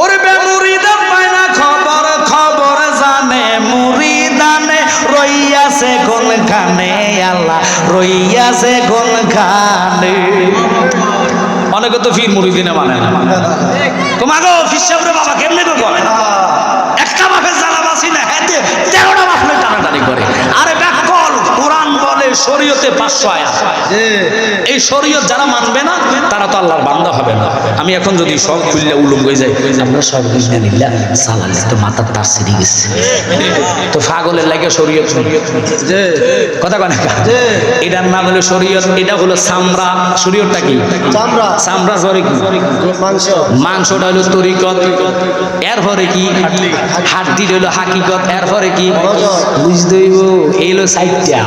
ওরে বে মুরিদান পায় না খবর খবর জানে, মুরিদানে রইয়াছে কোনখানে আল্লাহ, রইয়াছে কোনখানে অনেকে তো ফির মুরিদিনে মানে না। তোমাকে ফিসাবরে বাবা কেমনে করে একটা বাপের জ্বালা বাসি না হ্যাঁ দিয়ে তেরোটা বাপলে টানাটানি করে আরে ব্যাকল কোরআন বলে শরীয়তে পাঁচশো আয়াত এই শরীয়ত যারা মানবে না তারা তো আল্লাহর বান্দা হবে না। আমি এখন যদি সব খুললে উলুম হয়ে যাই আমরা সব বুঝলে নিলাম সালালে তো মাথার তার সিঁড়ি গেছে। তো ফাগলের লাগে শরীয়ত কথা কয় না এটার নাম হলো শরীয়ত এটা হলো সামরা শরীয়তটা কি? সামরা জরে কি? মাংস। মাংসটা হলো তরিকত। এরপরে কি? হাড্ডি। হলো হাকিকত। এরপরে কি? বুঝতে হইব এই হলো সাইটটা।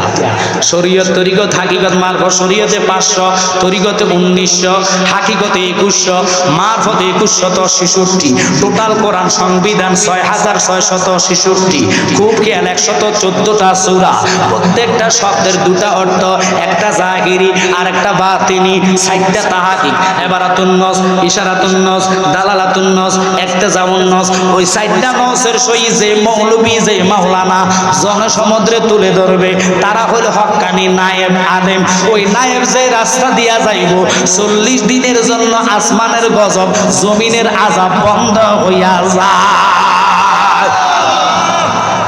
শরীয়ত তরিকত হাকিকত মারফত শরীয়তে পাঁচশো তরিকতে উনিশশো, হাকিকতে একুশশো, মারফতে একুশশত ছেষট্টি। টোটাল কোরআন সংবিধান ছয় হাজার ছয় শত ছেষট্টি। খুব খেয়াল, একশত চোদ্দটা সূরা। প্রত্যেকটা শব্দের দুটা অর্থ, একটা জাহিরি আর একটা বাতিনি, সাইটটা তাহাকি এবারাতুন নস, ইশারাতুন নস, দালালাতুন নস একটা জামুন নস। ওই সাইটটা নসের সই যে মৌলবী, যে মাওলানা জনসমুদ্রে তুলে ধরবে, তারা হলো হক্কানি নায়েব আলেম ওই নায়েব যে রাস্তা দিয়া যাইব, চল্লিশ দিনের জন্য আসমানের গজব, জমিনের আজাব বন্ধ হইয়া যায়।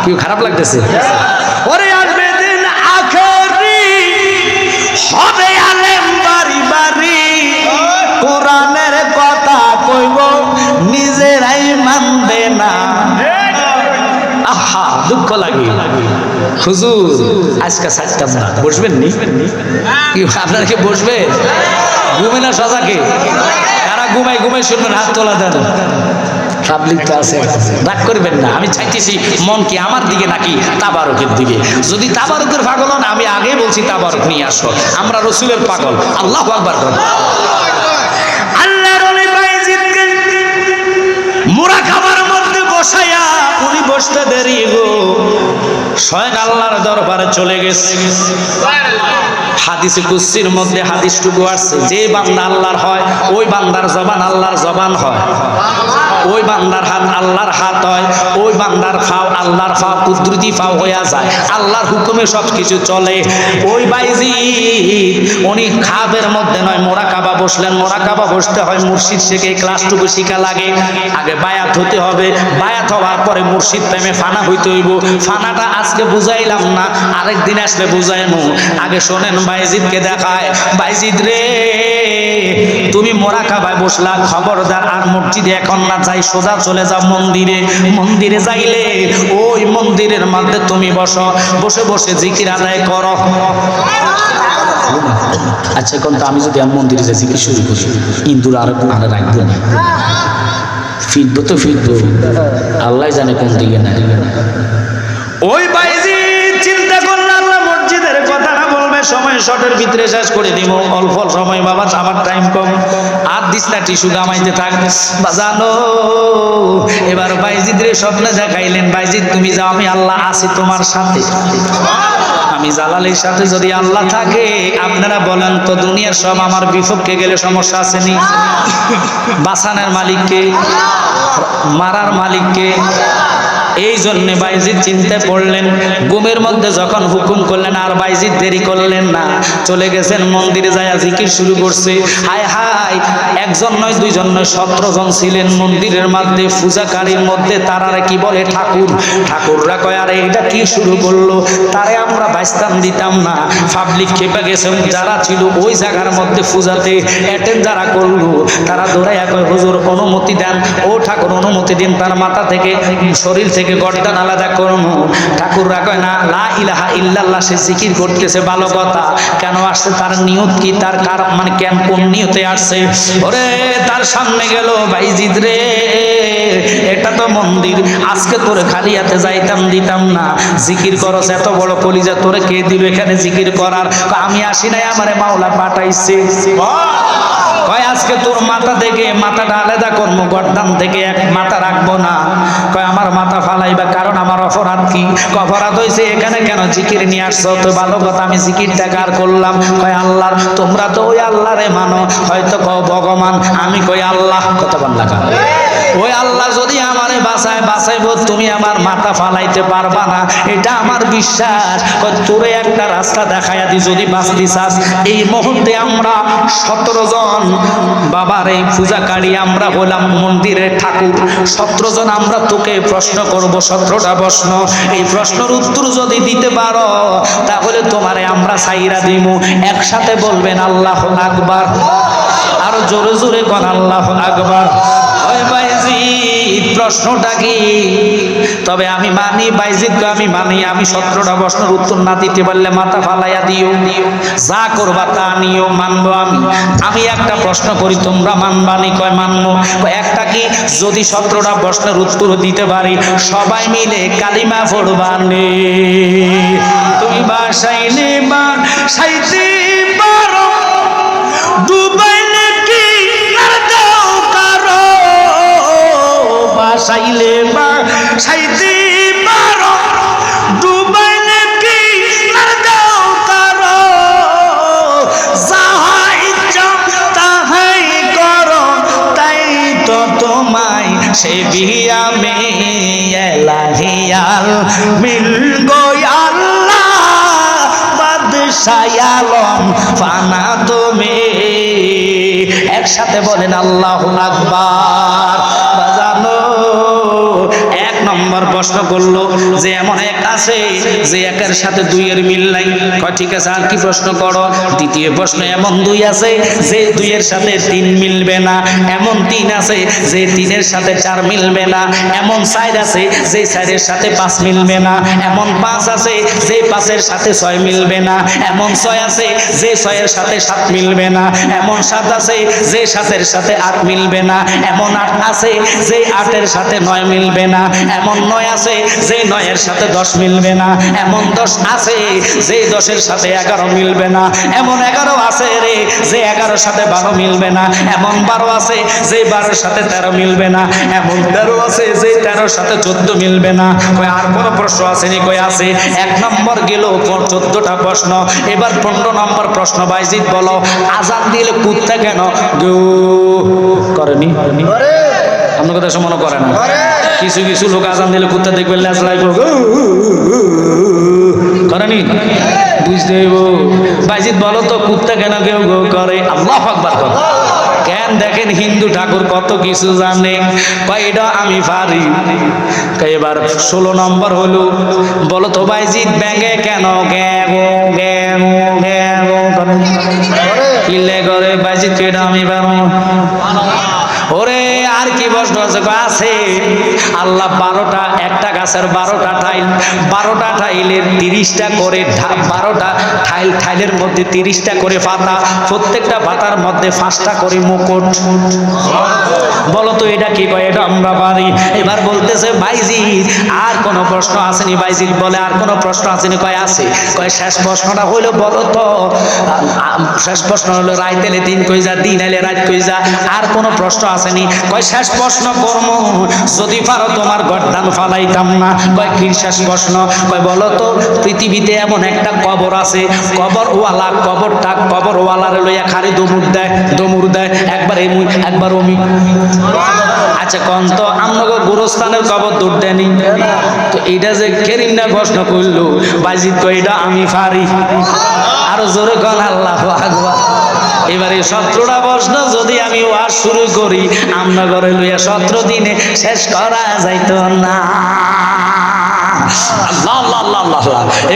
কি খারাপ লাগতেছে? ওরে আসবে দিন আখেরি হবে আলেম বাড়ি বাড়ি। কোরআনের কথা কইব, নিজেরাই মানবে না। আহা, দুঃখ লাগে। হুজুর, আজকে সাতটা বসবেন নি? কি, আপনারা কি বসবে? ঘুমে না সাজাকে কারা ঘুমাই ঘুমাই শুনবেন, হাত তোলা দেন। করবেন না, আমি চাইতেছি মন কি আমার দিকে নাকি তাবারকের দিকে? যদি তাবারকের পাগল হন, আমি আগে বলছি তাবারক নিয়ে আসো। আমরা রসুলের পাগল। আল্লাহ আকবার মোরা খাবার মধ্যে বসাইয়া বসতে দেরি গো। স্বয়ং আল্লাহর দরবারে চলে গেছে। হাদিসে কুস্সির মধ্যে হাদিস হাদিসটুকু আসছে, যে বান্দা আল্লাহর হয়, ওই বান্দার জবান আল্লাহর জবান হয়। ওই বান্দার হাত আল্লাহর হাত হয়, ওই বান্দার ফাও আল্লাহর ফাও, কুদরতি ফাও হইয়া যায়। আল্লাহর হুকুমে সব কিছু চলে। ওই বাইজি উনি খাবের মধ্যে নয় মোরা কাবা বসলেন। মোরা কাবা বসতে হয় মুর্শিদ শেখে ক্লাসটুকু শিখা লাগে। আগে বায়াত হতে হবে। বায়াত হওয়ার পরে মুর্শিদ প্রেমে ফানা হইতে হইব। ফানাটা আজকে বুঝাইলাম না, আরেক দিন আসলে আগে শোনেন বাইজিদকে দেখায়, বাইজিদ রে, তুমি মোরা কাবায় বসলা, খবরদার আর মসজিদে এখন না যাই, সোজা চলে যাও মন্দিরে। মন্দিরে যাইলে ওই মন্দিরের মধ্যে তুমি বসো। বসে বসে জিকির আদায় করো। আচ্ছা এখন তো আমি যদি আমার মন্দিরে যাই জিকির শুরু করি, ইন্দুর আর আর রাখব না। ফিরবো তো ফিরবো। আল্লাহ জানে কোন দিকে না। ওই বাইজি, চিন্তা করলাম আল্লাহ মসজিদের কথাটা বলবে। সময় শর্টের ভিতরে শেষ করে দিব। অল্প সময় বাবা, আমার টাইম কম। আর দিস না, টিস্যু গামাইতে থাক। বাজানো, এবার বাইজিদ রে স্বপ্নে দেখাইলেন। বাইজিদ, তুমি যাও, আমি আল্লাহ আছি তোমার সাথে। আমি জালালের সাথে যদি আল্লাহ থাকে, আপনারা বলেন তো দুনিয়ার সব আমার বিপক্ষে গেলে সমস্যা আসেনি? বাসানের মালিককে, মারার মালিককে। এই জন্যে বাইজিদ চিন্তায় পড়লেন গুমের মধ্যে যখন হুকুম করলেন, আর বাইজিদ দেরি করলেন না। চলে গেছেন, মন্দিরে যায় জিকির শুরু করছে। হায় হায় একজন নয়, দুইজন নয়, সতেরো জন ছিলেন মন্দিরের মধ্যে পূজাকারীর মধ্যে। তারারে কি বলে ঠাকুর? ঠাকুররা কয়, আরে, এটা কি শুরু করল? তারে আমরা বাইস্তান দিতাম না। পাবলিক খেপে গেছেন যারা ছিল ওই জায়গার মধ্যে পূজাতে অ্যাটেন্ড যারা করল, তারা দৌড়াইয়া কয়, হুজুর, অনুমতি দেন। ও ঠাকুর, অনুমতি দিন, তার মাথা থেকে, শরীর থেকে গর্দান আলাদা করুন। ঠাকুররা কয়, না, লা ইলাহা ইল্লাল্লাহ, সে জিকির করতেছে, ভালো কথা। কেন আসছে? তার নিয়ত কি? তার কার মানে কেন, কোন নিয়তে আসছে? ওরে তার সামনে গেল ভাইজিদ রে, এটা তো মন্দির। আজকে তোরে খালি হাতে যাইতাম, দিতাম না। জিকির করস, এত বড় কলিজা, তোরে কে দিল এখানে জিকির করার? আমি আসি নাই, আমারে মাওলা পাঠাইছে। কয়, আজকে তোর মাথা থেকে, মাথাটা আলাদা কর্ম গর্দান থেকে এক মাথা রাখব না। কয়, আমার মাথা ফালাইবা, কারণ আমার অপরাধ কি? অপরাধ হয়েছে এখানে কেন জিকির নিয়ে আসছো? তো ভালো কথা, আমি জিকিরটা কার করলাম? কয়, আল্লাহর, তোমরা তো ওই আল্লাহরে মানো। হয়তো কও, ভগবান, আমি কই আল্লাহ কত বান্না ওই আল্লাহ যদি আমারে বাঁচায়, বাঁচাইব, তুমি আমার মাথা ফালাইতে পারবা না। এটা আমার বিশ্বাস। তোরে একটা রাস্তা দেখাইয়া দি, যদি বাঁচতে চাস। এই মুহূর্তে আমরা সতেরো জন বাবার এই পূজাকারী আমরা হলাম মন্দিরের ঠাকুর। সতেরো জন আমরা তোকে প্রশ্ন করব, সতেরোটা প্রশ্ন। এই প্রশ্নের উত্তর যদি দিতে পারো, তাহলে তোমারে আমরা সাইরা দিব একসাথে বলবেন, আল্লাহ আকবার। আরও জোরে জোরে কন, আল্লাহ আকবার। প্রশ্নটা কি? তবে আমি মানি বাইজিৎকে আমি মানি, আমি সতেরোটা প্রশ্নের উত্তর না দিতে পারলে মাথা ফালাইয়া দিও। যা করবা তা নিও, মানবো আমি। আমি একটা প্রশ্ন করি, তোমরা মানবানি কয়, মানবো। একটা কি? যদি সতেরোটা প্রশ্নের উত্তর দিতে পারি, সবাই মিলে কালিমা পড়বানে তুমি বাসাইলে বা সাইতে বাসাইলে বা সাইতে পারো। ডুবাইলে কি আর দাও কারও যাহা ইচ্ছা তাহাই করো। তাই তো তোমায় সে বিয়া মে এলাহিয়াল। মিল গোয়াল্লাহ বাদশায়ালম ফানা তুমি একসাথে বলেন আল্লাহ আকবার। বাজানো নম্বর প্রশ্ন করল, যে এমন এক আছে যে একের সাথে দুইয়ের মিল নাই। ঠিক আছে, আর কি প্রশ্ন করো? দ্বিতীয় প্রশ্ন, এমন দুই আছে যে দুইয়ের সাথে তিন মিলবে না, এমন তিন আছে যে তিনের সাথে চার মিলবে না, এমন চার আছে যে চারের সাথে পাঁচ মিলবে না, এমন পাঁচ আছে যে পাঁচের সাথে ছয় মিলবে না, এমন ছয় আছে যে ছয়ের সাথে সাত মিলবে না, এমন সাত আছে যে সাতের সাথে আট মিলবে না, এমন আট আছে যে আটের সাথে নয় মিলবে না এমন নয় আছে যে নয়ের সাথে দশ মিলবে না। এমন দশ আছে যে দশের সাথে এগারো মিলবে না। এমন এগারো আছে রে, যে এগারোর সাথে বারো মিলবে না। এমন বারো আছে যে বারোর সাথে তেরো মিলবে না। এমন তেরো আছে যে তেরোর সাথে চোদ্দ মিলবে না। কই আর কোনো প্রশ্ন আসেনি? কই আছে। এক নম্বর গেল চোদ্দটা প্রশ্ন। এবার পনেরো নম্বর প্রশ্ন, বাইজিৎ বলো, আজান দিলে কুত্তা কেন? গু, করেনি? আপনার কথা মনে করে না। কিছু কিছু লোক আজান দিলে কুত্তা দেখবেন ল্যাচলাই করেনি বুঝতে হইব। বাইজিৎ বলো তো, কুত্তা কেন কেউ গো করে? আল্লাহ আকবার কর। কেন দেখেন হিন্দু ঠাকুর কত কিছু জানে? কয়, এটা আমি পারি। এবার ষোলো নম্বর হলো, বলো তো বাইজিৎ ব্যাঙ্গে কেন গ্যাগো করে? বাইজিৎ কেটা আমি পারো ওরে আর কি প্রশ্ন আছে? আল্লাহ বারোটা, একটা গাছের বারোটা টাইল বারোটা টাইলের তিরিশটা করে বারোটা টাইল টাইলের মধ্যে তিরিশটা করে পাতা, প্রত্যেকটা পাতার মধ্যে পাঁচটা করে মুকুট। বলো তো, এটা কি কয়? এটা আমরা পারি। এবার বলতেছে ভাইজি আর কোনো প্রশ্ন আসেনি। ভাইজি বলে, আর কোনো প্রশ্ন আসেনি। কয়, আছে। কয়, শেষ প্রশ্নটা হইল, বলো তো। শেষ প্রশ্ন হলো রাইত এলে দিন কই যা দিন এলে রাত কই যা আর কোনো প্রশ্ন আসেনি। কয় শেষ প্রশ্ন কর্ম যদি পারো তোমার গর্দান ফালাইতাম না। কয়, কি শেষ প্রশ্ন? কয়, বলো তো, পৃথিবীতে এমন একটা কবর আছে। কবর ওয়ালা কবরটা কবর ওয়ালারে লইয়া খালি দমুর দেয় দমুর দেয়। একবার এমুই একবার অমি আচ্ছা কন তো, আমনগো গুরুস্থানের কবর দৌড় দেয়নি তো এটা যে কেরিম কেরিন্না প্রশ্ন করল। বাজিত কই এটা আমি পারি আরও জোরে কন, আল্লাহ আকবার। এবারে সতেরোটা প্রশ্ন যদি আমি ওয়াজ শুরু করি আমরা ঘরে লইয়া সতেরো দিনে শেষ করা যাইতো না।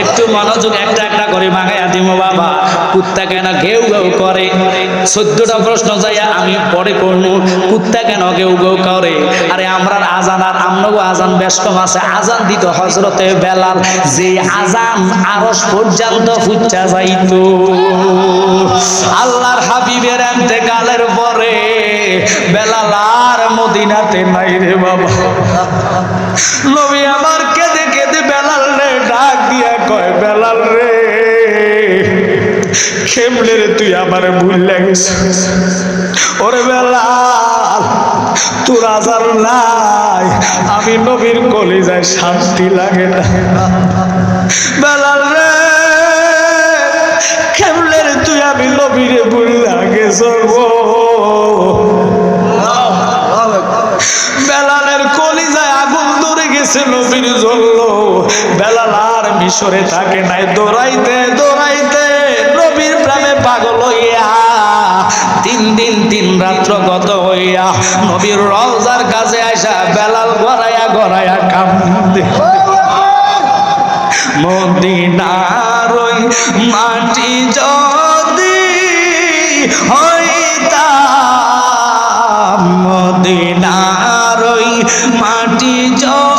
একটু মনোযোগ একটা একটা করে মাগাইয়া দিব বাবা। কুত্তা কেন ঘেউ ঘেউ করে? চোদ্দটা প্রশ্ন যাইয়া আমি পরে করব কুত্তা কেন ঘেউ ঘেউ করে? আরে আমরা আজান আর আমনগো আজান কম আছে আজান দিত হজরতে বেলাল, যে আজান আরস পর্যন্ত ফুচ্চা যাইতো। আল্লাহর হাবিবের এতেকালের পরে বেলাল আর মদিনাতে নাই রে বাবা। নবী খেমলে রে তুই আমার ভুল লাগিস? ওরে নাই। আমি নবীর কলে যাই শান্তি লাগে না। বেলাল রে খেমলে রে তুই আমি নবীরে ভুল লাগে সর্ব বেলালের কলিজায় আগুন ধরে গেছে নবীর বেলাল আর মিশরে থাকে নাই, দৌড়াইতে দৌড়াইতে তিন দিন, তিন রাত্র গত হইয়া নবীর রওজার কাছে আইসা বেলাল গড়াইয়া গড়াইয়া কান্দে। মদিনার ওই মাটি যদি হইতাম, মদিনার ওই মাটি যদি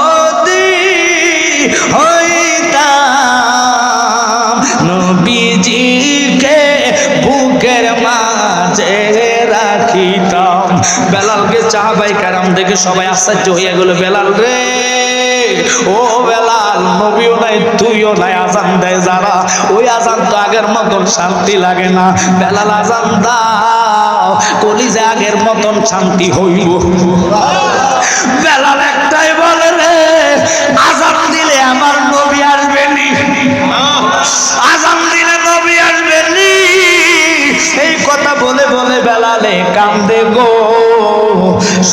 সবাই আশ্চর্য হইয়া গেল, বেলাল রে। ও বেলাল, নবীও নাই, তুইও নাই, আজান দেয় যারা। ওই আজান তো আগের মতন শান্তি লাগে না। বেলাল, আজান দাও, কলিজে আগের মতন শান্তি হইব বেলাল একটাই বলে রে, আজান দিলে আমার নবী আসবেনি আজান দিলে নবী আসবেনি এই কথা বলে বলে বেলালে কান্দে গো।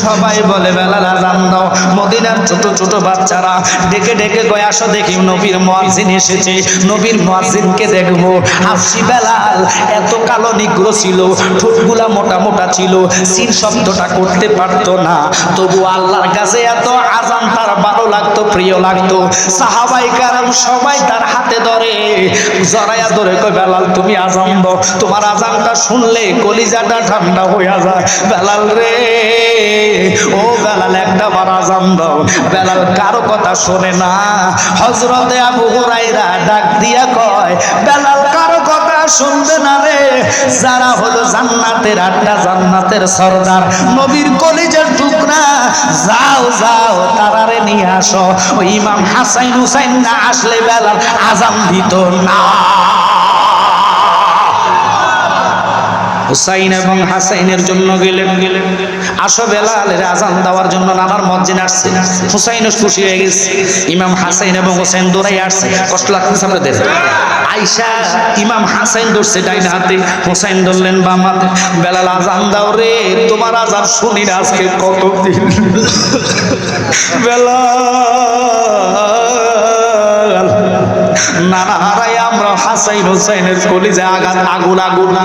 সবাই বলে বেলাল আজান দাও, মদিনার ছোট ছোট বাচ্চারা ডেকে ডেকে গয় আসো দেখি নবীর মুয়াজ্জিন এসেছে, নবীর মুয়াজ্জিনকে দেখব। হাফসি বেলাল এত কালো নিগ্র ছিল, ঠোঁটগুলা মোটা মোটা ছিল, সিন শব্দটা করতে পারতো না। তবু আল্লাহর কাছে এত আজান তার ভালো লাগতো, প্রিয় লাগতো। সাহাবাই কারাম সবাই তার হাতে ধরে, জড়াইয়া ধরে কই বেলাল, তুমি আজান দাও, তোমার আজানটা শুনলে কলিজাটা ঠান্ডা হইয়া যায়। বেলাল রে ও বেলাল, একটা বার আজান দাও। বেলাল কারও কথা শোনে না। হজরতে আবু হুরাইরা ডাক দিয়া কয়, বেলাল, কারও কথা শুনবে না রে? যারা হলো জান্নাতের আটটা জান্নাতের সর্দার, নবীর কলিজের টুকরা, যাও যাও, তারারে নিয়ে আসো। ওই ইমাম হাসাইন হুসাইন না আসলে বেলাল আজান দিত না। হুসাইন এবং হাসাইনের জন্য গেলেন গেলেন গেলেন। আসো বেলালের আজান দেওয়ার জন্য নানার মসজিদ আসছে। হুসাইনও খুশি হয়ে গেছে। ইমাম হাসাইন এবং হোসেন দৌড়াই আসছে। কষ্ট লাগতেছে আপনাদের? আইসা ইমাম হাসাইন ধরছে ডাইন হাতে হোসাইন ধরলেন বাম হাতে। বেলাল, আজান দাও রে, তোমার আজান শুনি না আজকে কতদিন? বেলাল, নানা হাসাইন হোসাইনের কলিজে আঘাত, আগুন আগুন।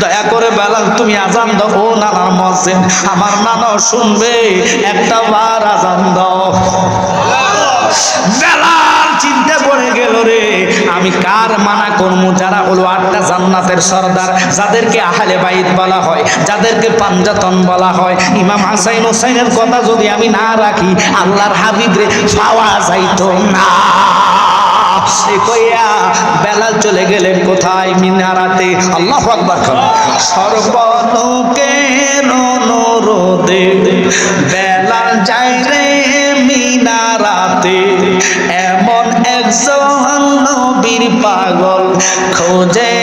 দয়া করে বেলাল, তুমি আজান দাও। ও নানার মসজিদ, আমার নানা শুনবে, একটা বার আজান দাও। বেলাল চিন্তা করে গেল রে, আমি কার মানা করব যারা হলো আটটা জান্নাতের সর্দার, যাদেরকে আহলে বাইত বলা হয়, যাদেরকে পাঞ্জাতন বলা হয়। ইমাম হাসাইন হোসাইনের কথা যদি আমি না রাখি, আল্লাহর হাবিবরে পাওয়া যাইতো না। কইয়া বেলাল চলে গেলেন কোথায়? মিনারাতে। আল্লাহ আকবার সর্বলোকে রোদে বেলাল যাই রে মিনারাতে। এমন একজন নবীর পাগল খোঁজে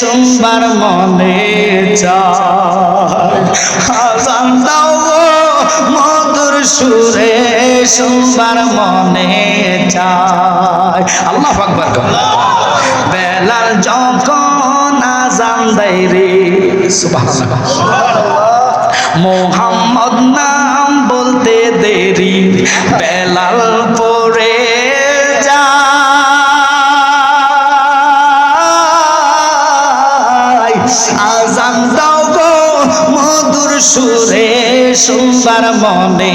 সোমবার মনে আজান দাও মধুর সুরে, সোমবার মনে যায় আল্লাহ আকবার বেলাল যখন আজান দেয় রে, সুবহানাল্লাহ। মোহাম্মদ নাম বলতে দেরি। বেলাল সুন্দর মনে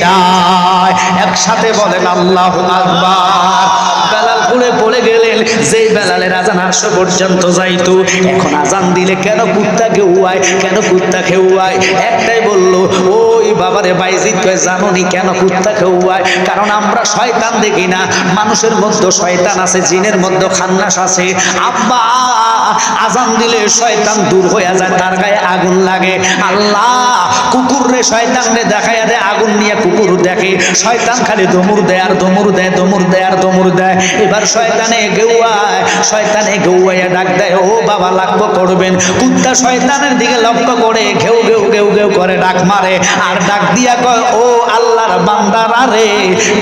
চায়। একসাথে বলেন, আল্লাহ আকবার। বেলাল পড়ে পড়ে গেলেন, যেই বেলালে রাজা আটশো পর্যন্ত যাইতো, এখন আজান দিলে কেন কুত্তা খেউয়ায় কেন কুত্তা খেউয়ায় একটাই বলল, ওই বাবারে বাইজিৎ কয়, জানোনি কেন কুত্তা খেউয়ায়? কারণ আমরা শয়তান দেখি না। মানুষের মধ্যে শয়তান আছে, জিনের মধ্যে খান্নাস আছে। আব্বা, আজান দিলে শয়তান দূর হয়ে যায়, তার গায়ে আগুন লাগে। আল্লাহ কুকুর রে শয়তান রে দেখাইয়া দেয় আগুন নিয়ে কুকুর দেখে। শয়তান খালি দমুর দেয় আর দমুর দেয় দমুর দেয় আর দমুর দেয়। এবার শয়তানে গেউয়ায়, শয়তানে গেউয়াইয়া ডাক দেয়, ও বাবা লক্ষ্য করবেন কুত্তা শয়তানের দিকে লক্ষ্য করে, ঘেউ ঘেউ ঘেউ ঘেউ করে ডাক মারে। আর ডাক দিয়া কয় ও আল্লাহর বান্দারা রে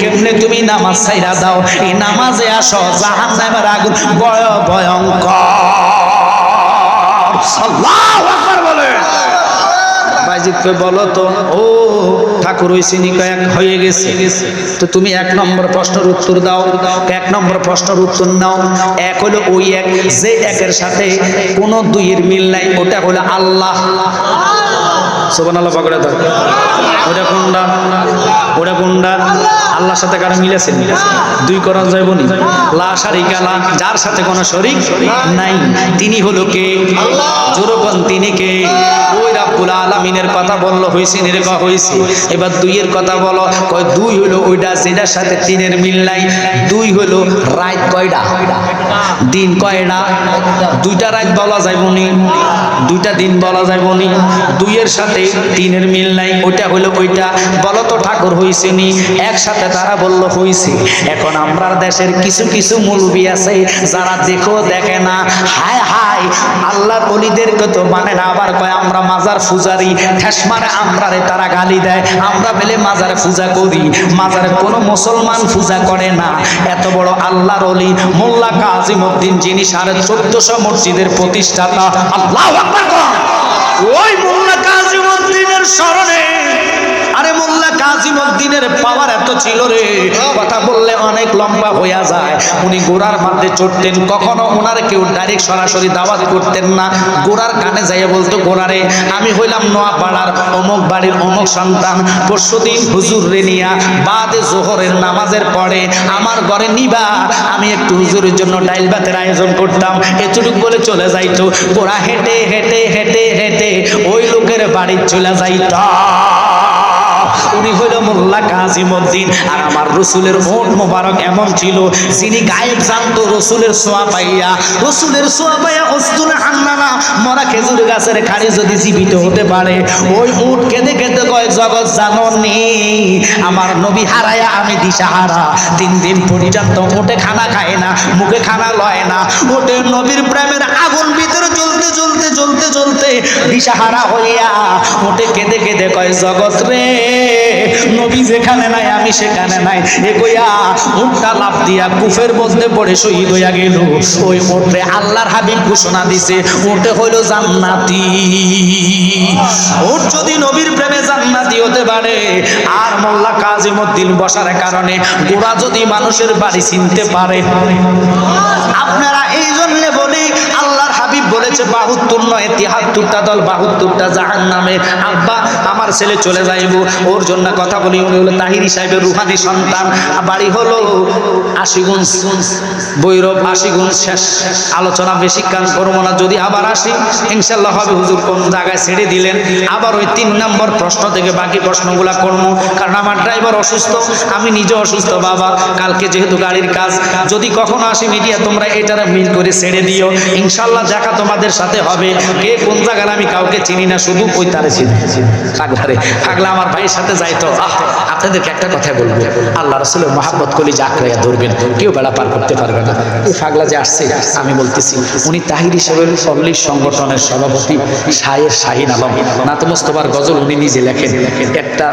কেমনে তুমি নামাজ ছাইরা দাও? এই নামাজে আসো জাহান্নামের আগুন বয় ভয়ঙ্কর। আল্লাহু আকবার বলে। বলো তো ও ঠাকুর ওই চিনি কয়েক হয়ে গেছে। তো তুমি এক নম্বর প্রশ্নের উত্তর দাও। এক নম্বর প্রশ্নের উত্তর নাও। এক হলো ওই এক যে একের সাথে কোনো দুইয়ের মিল নাই ওটা হলো আল্লাহ। সোবান আল্লাহ পকড়ে দাও ওটা কোনটা? ওটা আল্লাহর সাথে কারও মিলেছে? দুই করা যাইব লা শারিকা লা, যার সাথে কোনো শরিক নাই। তিনি হলো কে? জোরবন তিনি কে? ওই রাব্বুল আলামিনের কথা বলল, হইছে নির্গা হইছে। এবার দুইয়ের কথা বলো, কয় দুই হলো ওইটা যেটার সাথে তিনের মিল নাই, দুই হলো রাত কয়টা? দিন কয়টা? দুইটা রাত বলা যাইব নি দুইটা দিন বলা যাইব নি। দুইয়ের সাথে তিনের মিল নাই, ওইটা হইল ওইটা বলো তো ঠাকুর হইছে নি? একসাথে তারা বলল হইছে। এখন আমরা দেশের কিছু কিছু মুলবি আছে, যারা দেখো দেখে না, হায় হায় আল্লাহ অলিদেরকে তো মানে না, আবার কয় আমরা মাজার ফুজারি ঠেস মারে আমরারে তারা গালি দেয়। আমরা বেলে মাজারে পূজা করি, মাজারে কোনো মুসলমান পূজা করে না। এত বড় আল্লাহর অলি, মোল্লা কাজিমউদ্দিন যিনি সাড়ে চোদ্দশো মসজিদের প্রতিষ্ঠাতা, আল্লাহ। ওই মোল্লা কাজী কাজিমউদ্দিনের স্মরণে ছিল কথা বললে অনেক লম্বা যায়। উনি গোড়ার মধ্যে কখনো ওনার কেউ ডাইরেক্ট সরাসরি করতেন না। গোড়ার কানে বলতো আমি হইলাম নোয়াপাড়ার অমুক বাড়ির অমুক সন্তান। পরশুদিন হুজুর রে নিয়া বাদে জোহরের নামাজের পরে আমার ঘরে নিবা। আমি একটু হুজুরের জন্য ডাইল ভাতের আয়োজন করতাম। এতটুক বলে চলে যাইতো। গোড়া হেঁটে হেঁটে হেঁটে হেঁটে ওই লোকের বাড়ি চলে যাইতা। উনি হইল মোল্লা কাজিমউদ্দিন আর আমার রসুলের ওট মোবারক এমন ছিল, যিনি গায়েব জানতো রসুলের সোয়া পাইয়া, রসুলের সোয়া পাইয়া অস্তুল হান্নানা, মরা খেজুর গাছের খাড়ি যদি জীবিত হতে পারে, ওই উট কেঁদে কেঁদে কয়, জগৎ জাননি, আমার নবী হারায়া আমি দিশাহারা। তিন দিন পর্যন্ত ওটে খানা খায় না, মুখে খানা লয় না। ওটে নবীর প্রেমের আগুন ভিতরে জ্বলতে জ্বলতে দিশাহারা হইয়া ওটে কেঁদে কেঁদে কয়, জগৎ রে, নবী যেখানে নাই, আমি সেখানে নাই। এ কইয়া উঠটা লাভ দিয়া কুফের মধ্যে পড়ে শহীদ হইয়া গেল। ওই মোটে আল্লাহর হাবিব ঘোষণা দিছে ওটে হইল জান্নাতি। ওট যদি নবীর প্রেমে জান্নাতি হতে পারে, আর মোল্লা কাজিমউদ্দিন বসার কারণে গোড়া যদি মানুষের বাড়ি চিনতে পারে। বাহুত্তর নয় তিহাত্তরটা দল বাহুত্তরটা জাহান নামে আব্বা আমার ছেলে চলে যাইব। ওর জন্য কথা বলি। উনি হলো তাহিরি সাহেবের রুহানি সন্তান। বাড়ি হলো আশিগুঞ্জ। বৈরব আশিগুঞ্জ শেষ। আলোচনা বেশি কান করব না। যদি আবার আসি, ইনশাল্লাহ হবে। হুজুর কোন জায়গায় ছেড়ে দিলেন। আবার ওই তিন নম্বর প্রশ্ন থেকে বাকি প্রশ্নগুলা করব। কারণ আমার ড্রাইভার অসুস্থ। আমি নিজে অসুস্থ, বাবা। কালকে যেহেতু গাড়ির কাজ। যদি কখনো আসি মিডিয়া, তোমরা এটারা মিল করে ছেড়ে দিও। ইনশাল্লাহ দেখা তোমাদের সাথে হবে। কে কোন জায়গার আমি কাউকে চিনি না, শুধু ওই তারে চিনি। পাগলারে। পাগলা আমার ভাইয়ের সাথে যাইতো। আহ আপনাদেরকে একটা কথা বলব। আল্লাহ রসুলের মহাব্বত কলি জাকরাইয়া ধরবেন, কেউ বেলা পার করতে পারবে না। এই পাগলা যে আসছে, আমি বলতেছি, উনি তাহির হিসেবে পল্লী সংগঠনের সভাপতি শাহের শাহিন আলম। নাত মোস্তফার গজল উনি নিজে লেখেন। একটা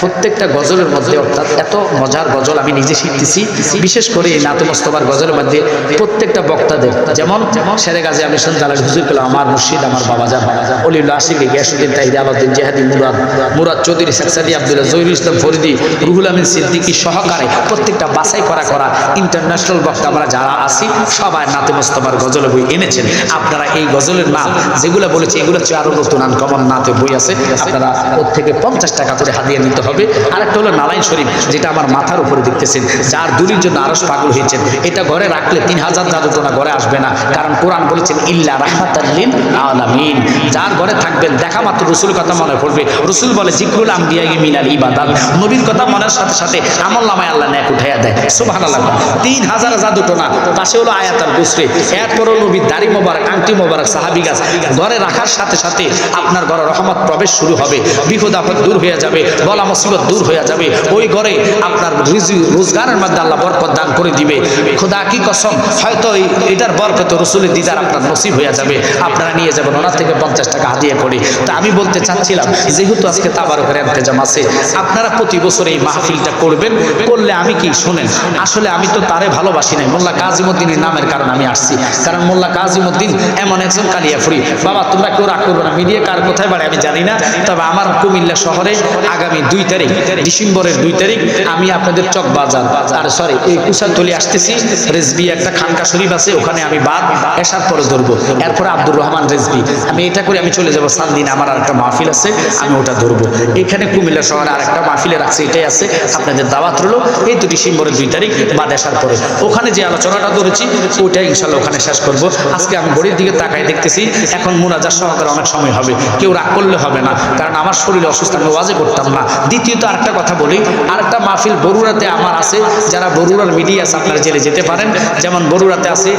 প্রত্যেকটা গজলের মধ্যে, অর্থাৎ এত মজার গজল আমি নিজে শিখতেছি। বিশেষ করে এই নাত মোস্তফার গজলের মধ্যে প্রত্যেকটা বক্তাদের, যেমন সেরে গাজী আমি সন্তাল হুজুর পেলাম, আমার মুর্শিদ, আমার বাবা জান অলিউল্লাহ আশিকি গিয়াসুদ্দিন তাহিদ আলাউদ্দিন, জেহাদি মুরাদ মুরাদ চৌধুরী শেখসাদি আব্দুল্লাহ, জহিরুল ইসলাম ফরিদি রুহুল আমিন সিদ্দিকী সহকারে প্রত্যেকটা বাছাই করা করা ইন্টারন্যাশনাল বক্তা আমরা যারা আছি সবাই নাতে মোস্তফার গজলের বই এনেছেন। আপনারা এই গজলের নাম যেগুলো বলেছি, এগুলো হচ্ছে আরও নতুন আনকমন নাতে বই আছে। আপনারা ওর থেকে পঞ্চাশ টাকা করে হাতিয়ে নিতে হবে। আরেকটা হলো নালাইন শরীফ, যেটা আমার মাথার উপরে দেখতেছেন। যার দূরের জন্য আরস পাগল হয়েছেন। এটা ঘরে রাখলে তিন হাজার জাদুটোনা ঘরে আসবে না। কারণ কোরআন বলেছেন, ইল্লা ইল্লা রাহমাতাল লিল আলামিন। যার ঘরে থাকবেন, দেখা মাত্র রসুল কথা মনে পড়বে। রসুল বলে, জিকরুল আম্বিয়া মিনাল ইবাদাত। নবীর কথা মনের সাথে সাথে আমল নামায় আল্লাহ ন্যাক উঠাইয়া দেয়। সুবহানাল্লাহ। তিন হাজার জাদু টোনা পাশে হলো আয়াতাল কুসরে এরপর নবীর দাড়ি মোবারক, আংটি মোবারক, সাহাবি গাছ। ঘরে রাখার সাথে সাথে আপনার ঘরে রহমত প্রবেশ শুরু হবে। বিপদ আপদ দূর হয়ে যাবে, বলা মুসিবত দূর হয়ে যাবে। ওই ঘরে আপনার রিজি, রোজগারের মধ্যে আল্লাহ বরকত দান করে দিবে। খোদা কি কসম, হয়তো এটার বরকত রসুলের দিদার আপনার নসিব হয়ে যাবে। আপনারা নিয়ে যাবেন, ওনার থেকে পঞ্চাশ টাকা হাতিয়ে করে তা আমি বলতে চাচ্ছিলাম, যেহেতু আজকে তাবারকের এন্তেজাম আছে, আপনারা প্রতি বছর এই মাহফিলটা করবেন, করলে আমি কি শোনেন? আসলে আমি তো তারে ভালোবাসি নাই, মোল্লা কাজিমুদ্দিনের নামের কারণে আমি আসছি। কারণ মোল্লা কাজিমুদ্দিন এমন একজন কালিয়াফুরি। বাবা, তোমরা কেউ রাগ করবে না, মিডিয়া কার কোথায় বাড়ে আমি জানি না, তবে আমার কুমিল্লা শহরে আগামী দুই তারিখ, ডিসেম্বরের দুই তারিখ আমি আপনাদের চক বাজার, আর সরি এই কুশালতলি আসতেছি, রেজবি একটা খানকা শরীফ আছে, ওখানে আমি বাদ, এসার পরে ধরবো। এরপরে আব্দুর রহমান রেজবি। আমি এটা করে আমি চলে যাব, সান্দিন আমার আর একটা মাহফিল আছে, আমি ওটা ধরবো। এখানে কুমিল্লা শহরে আর একটা মাহফিলে রাখছে এটাই আছে আপনাদের দাওয়াত রইল। এই তো ডিসেম্বরের দুই তারিখ বাদ আসার পরে। ওখানে যে আলোচনাটা ধরেছি ওইটা ইনশাল্লাহ ওখানে শেষ করব। আজকে আমি ঘড়ির দিকে তাকাই দেখতেছি, এখন মোনাজার সহকারে অনেক সময় হবে। কেউ রাগ করলে হবে না, কারণ আমার শরীরে অসুস্থ, আমি ওয়াজে করতাম না। দ্বিতীয়ত আরেকটা কথা বলি, আরেকটা মাহফিল বরুড়াতে আমার আছে। যারা বরুড়ার মিডিয়া আছে, আপনারা জেলে যেতে পারেন। যেমন বরুড়াতে আছে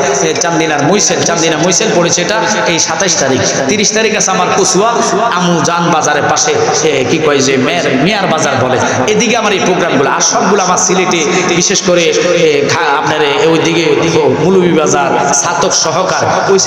চান্দিনার মৈসেল চান্দিনা মৈসেল পড়েছে এটা এই সাতাইশ তারিখ। তিরিশ তারিখ আছে আমার কুসুয়া আমু জান বাজারের পাশে। কি কয় যে, মেয়ার মেয়ার বাজার বলে। এদিকে আমার এই প্রোগ্রামগুলো, আর সবগুলো আমার সিলেটে, বিশেষ করে আপনার ওইদিকে বাজার সাতক সহকার, ওই